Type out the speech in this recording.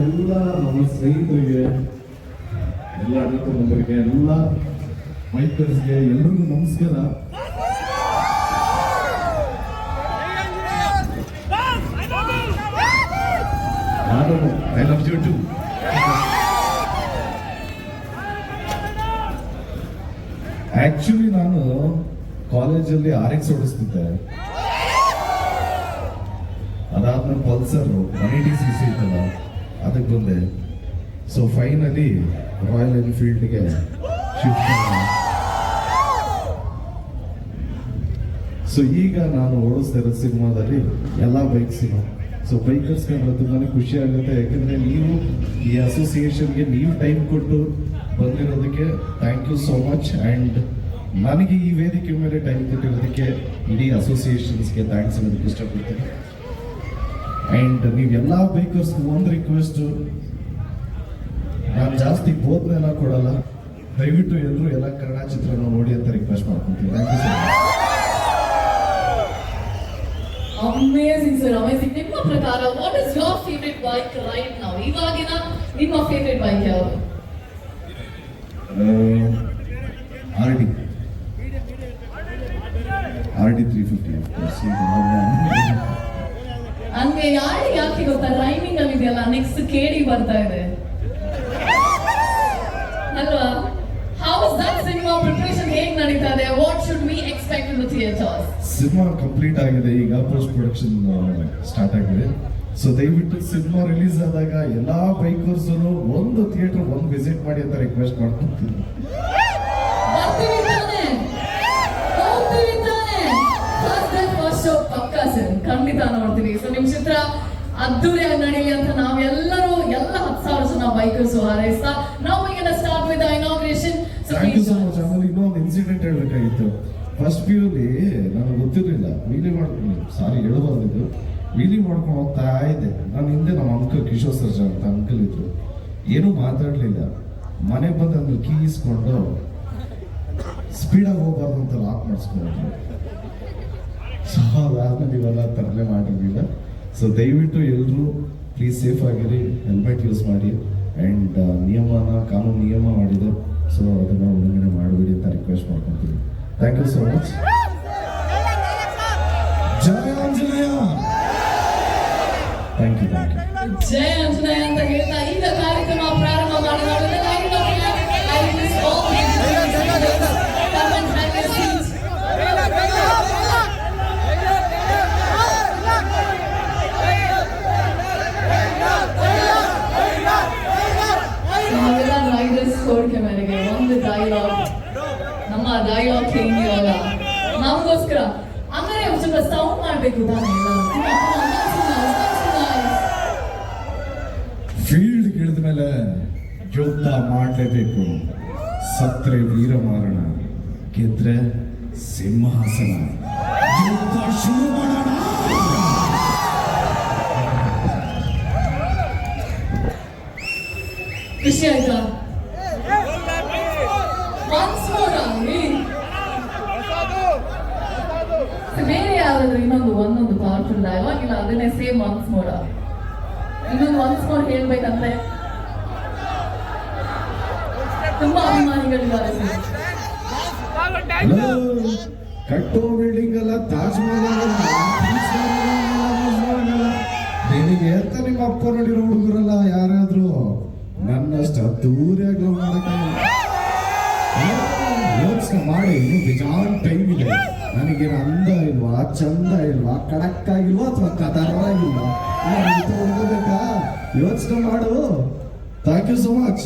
ಎಲ್ಲ ನಮ್ಮ ಸ್ನೇಹಿತರಿಗೆ, ಎಲ್ಲ ಅಣ್ಣ ತಮ್ಮಂದರಿಗೆ ಎಲ್ಲ ಮೈಕರ್ಸ್ಗೆ ಎಲ್ರಿಗೂ ನಮಸ್ಕಾರ. ನಾನು ಐ ಲವ್ ಯು ಆಕ್ಚುಲಿ ನಾನು ಕಾಲೇಜಲ್ಲಿ ಆರ್ ಎಕ್ಸ್ ಓಡಿಸ್ತಿದ್ದೆ. ಅದಾದ್ಮೇಲೆ Pulsar one eighty C C ಇತ್ತಲ್ಲ. ಅದಕ್ಕೆ ಬಂದೆ. ಸೊ ಫೈನಲಿ ರಾಯಲ್ ಎನ್ಫೀಲ್ಡ್ಗೆ ಶಿಫ್ಟ್ ಸೊ ಈಗ ನಾನು ಓಡಿಸ್ತಾ ಇರೋ ಸಿನಿಮಾದಲ್ಲಿ ಎಲ್ಲ ಬೈಕ್ಸಿನ ಸೊ ಬೈಕರ್ಸ್ ಕಂಡ್ರೆ ತುಂಬಾನೇ ಖುಷಿ ಆಗುತ್ತೆ. ಯಾಕಂದ್ರೆ ನೀವು ಈ ಅಸೋಸಿಯೇಷನ್ಗೆ ನೀವು ಟೈಮ್ ಕೊಟ್ಟು ಬಂದಿರೋದಕ್ಕೆ thank you so much and ನನಗೆ ಈ ವೇದಿಕೆ ಮೇಲೆ ಟೈಮ್ ಕೊಟ್ಟಿರೋದಕ್ಕೆ ಇಡೀ ಅಸೋಸಿಯೇಷನ್ಸ್ಗೆ ಥ್ಯಾಂಕ್ಸ್ ಅನ್ನೋದಕ್ಕೆ ಇಷ್ಟಪಡ್ತೀನಿ. ಆ್ಯಂಡ್ ನೀವೆಲ್ಲ ಬೈಕರ್ಸ್ ಒಂದು ರಿಕ್ವೆಸ್ಟು ನಾನು ಜಾಸ್ತಿ ಬೋಧನೆಲ್ಲ ಕೊಡಲ್ಲ. ದಯವಿಟ್ಟು ಎಲ್ಲರೂ ಎಲ್ಲ ಕನ್ನಡ ಚಿತ್ರನ ನೋಡಿ ಅಂತ ರಿಕ್ವೆಸ್ಟ್ ಮಾಡ್ಕೊತೀನಿ thank you so much amazing sir amazing ನಿಮ್ಮ ಪ್ರಕಾರ what is your favourite bike right ನಾವು ಇವಾಗಿನ ನಿಮ್ಮ ಫೇವ್ರೆಟ್ ಬೈಕ್ ಯಾವುದು? R D R D three fifty ಹಂಗೆ ಯಾರು ಯಾಕೆ ಗೊತ್ತಾ? ರೈಮಿಂಗ್ ಅಲ್ಲಿ ಇದೆಯಲ್ಲ ನೆಕ್ಸ್ಟ್ ಕೇಳಿ ಬರ್ತಾ ಇದೆ. ಅಲ್ವಾ? How is that cinema preparation ಹೇಗ್ ನಡೀತಾ ಇದೆ? What should we expect in the theatre cinema complete ಆಗಿದೆ. ಈಗ ಪೋಸ್ಟ್ ಪ್ರೊಡಕ್ಷನ್ ಸ್ಟಾರ್ಟ್ ಆಗಿದೆ. ಸೊ ದಯವಿಟ್ಟು ಸಿನಿಮಾ ರಿಲೀಸ್ ಆದಾಗ ಎಲ್ಲಾ ಬೈಕರ್ಸ್ ಒಂದು ಥಿಯೇಟರ್ ಒಂದು ವಿಸಿಟ್ ಮಾಡಿ ಅಂತ ರಿಕ್ವೆಸ್ಟ್ ಮಾಡ್ಕೊತೀನಿ ಶೋ ಪಕ್ಕಾ ಸರ್ ಖಂಡಿತ ನೋಡ್ತೀವಿ ಸೊ ನಿಮ್ ಚಿತ್ರ ಅದ್ದೂರಿಯಾಗಿ ನಡೀಲಿ ಅಂತ ನಾವೆಲ್ಲರೂ ಎಲ್ಲ ಹತ್ತು ಸಾವಿರ ಜನ ಬೈಕರ್ಸ್ ಹಾರೈಸ್ತಾ ನಾವು ಈಗ ಸ್ಟಾರ್ಟ್ ವಿತ್ ಇನಾಗ್ರೇಷನ್ ಆಮೇಲೆ ಇನ್ನೊಂದು ಇನ್ಸಿಡೆಂಟ್ ಹೇಳ್ಬೇಕಾಗಿತ್ತು. ಫಸ್ಟ್ ಪಿ ಯುಲಿ ನನಗೆ ಗೊತ್ತಿರಲಿಲ್ಲ. ವೀಲಿ ಮಾಡ್ಕೊಂಡು ಸಾರಿ ಹೇಳಬಾರ್ದಿದ್ದು ವೀಲಿ ಮಾಡ್ಕೊಂಡು ಹೋಗ್ತಾ ಇದ್ದೆ. ನಾನು ಹಿಂದೆ ನಮ್ಮ ಅಂಕಲ್ ಕಿಶೋರ್ ಸರ್ಜಾ ಅಂತ ಅಂಕಲ್ ಇದ್ರು. ಏನೂ ಮಾತಾಡಲಿಲ್ಲ. ಮನೆಗೆ ಬಂದು ಕೀಸ್ ಕೀ ಇಸ್ಕೊಂಡು ಸ್ಪೀಡಾಗಿ ಹೋಗ್ಬಾರ್ದು ಅಂತ ಲಾಕ್ ಮಾಡಿಸ್ಕೊಂಡ್ರು. ಸೊ ಅದಾದ್ಮೇಲೆ ಇವೆಲ್ಲ ತರಲೆ ಮಾಡಿರಲಿಲ್ಲ. ಸೊ ದಯವಿಟ್ಟು ಎಲ್ಲರೂ ಪ್ಲೀಸ್ ಸೇಫ್ ಆಗಿರಿ ಹೆಲ್ಮೆಟ್ ಯೂಸ್ ಮಾಡಿ ಆ್ಯಂಡ್ ನಿಯಮನ, ಕಾನೂನು ನಿಯಮ ಮಾಡಿದೆ ಸೊ ಅದನ್ನು ಉಲ್ಲಂಘನೆ ಮಾಡಬೇಡಿ ಅಂತ ರಿಕ್ವೆಸ್ಟ್ ಮಾಡ್ಕೊತೀನಿ ಥ್ಯಾಂಕ್ ಯು ಸೋ ಮಚ್ ಜಯ ಆಂಜನೇಯ ಅಂತ ಹೇಳ್ತಾ, ಈಗ ಕಾರ್ಯಕ್ರಮ ಪ್ರಾರಂಭ ಮಾಡೋಣ. ಕೋರಿಕೆ ಮೇರೆಗೆ ಒಂದು ಡೈಲಾಗ್ ನಮ್ಮ ಡೈಲಾಗ್ ಹೆಂಗೆ ಇವಾಗ? ನಮಗೋಸ್ಕರ. ಹಂಗಾರೆ ಸ್ವಲ್ಪ ಸೌಂಡ್ ಮಾಡ್ಬೇಕು ತಾನೇ ಫೀಲ್ಡ್ ಇಳಿದ ಮೇಲೆ ಯುದ್ಧ ಮಾಡಲೇಬೇಕು. ಸತ್ರೆ ವೀರಮಾರಣ ಗೆದ್ರೆ ಸಿಂಹಾಸನ. ಯುದ್ಧ ಶುರು ಮಾಡೋಣ! ಖುಷಿ ಆಯ್ತಾ? ಮೋರ್ ಬೇರೆ ಇನ್ನೊಂದು ಒಂದೊಂದು ಪವರ್ಫುಲ್ ಡೈಲಾಗ್ ಇಲ್ಲ ಅದನ್ನೇ ಸೇಮ್ ಒನ್ಸ್ ಮೋರ ಇನ್ನೊಂದು ಒನ್ಸ್ ಮೋರ್ ಹೇಳ್ಬೇಕಂದ್ರೆ ತುಂಬಾ ಅಭಿಮಾನಿಗಳಿದ್ದಾರೆ ಕಟ್ಟೋ ಬಿಲ್ಡಿಂಗ್ ಅಲ್ಲ ತಾಜ್ ಮಹಲ್. ನಿನಗೆ ಅಂತ ನಿಮ್ಮ ಅಪ್ಪ ನೋಡಿರೋ ಹುಡುಗರಲ್ಲ ಯಾರಾದ್ರೂ? ನನ್ನಷ್ಟು ಅದ್ದೂರಿಯಾಗಿ ಮಾಡಕ್ಕೆ ಮಾಡಿ, ಇನ್ನು ಬಿಜಾನ್ ಟೈಮ್ ಇದೆ. ನನಗೆ ಅಂದ ಇಲ್ವಾ? ಚಂದ ಇಲ್ವಾ? ಕಡಕ್ ಆಗಿಲ್ವಾ ಅಥವಾ ಕತಾರವಾಗಿಲ್ವಾ ಯೋಚನೆ ಮಾಡು. Thank you so much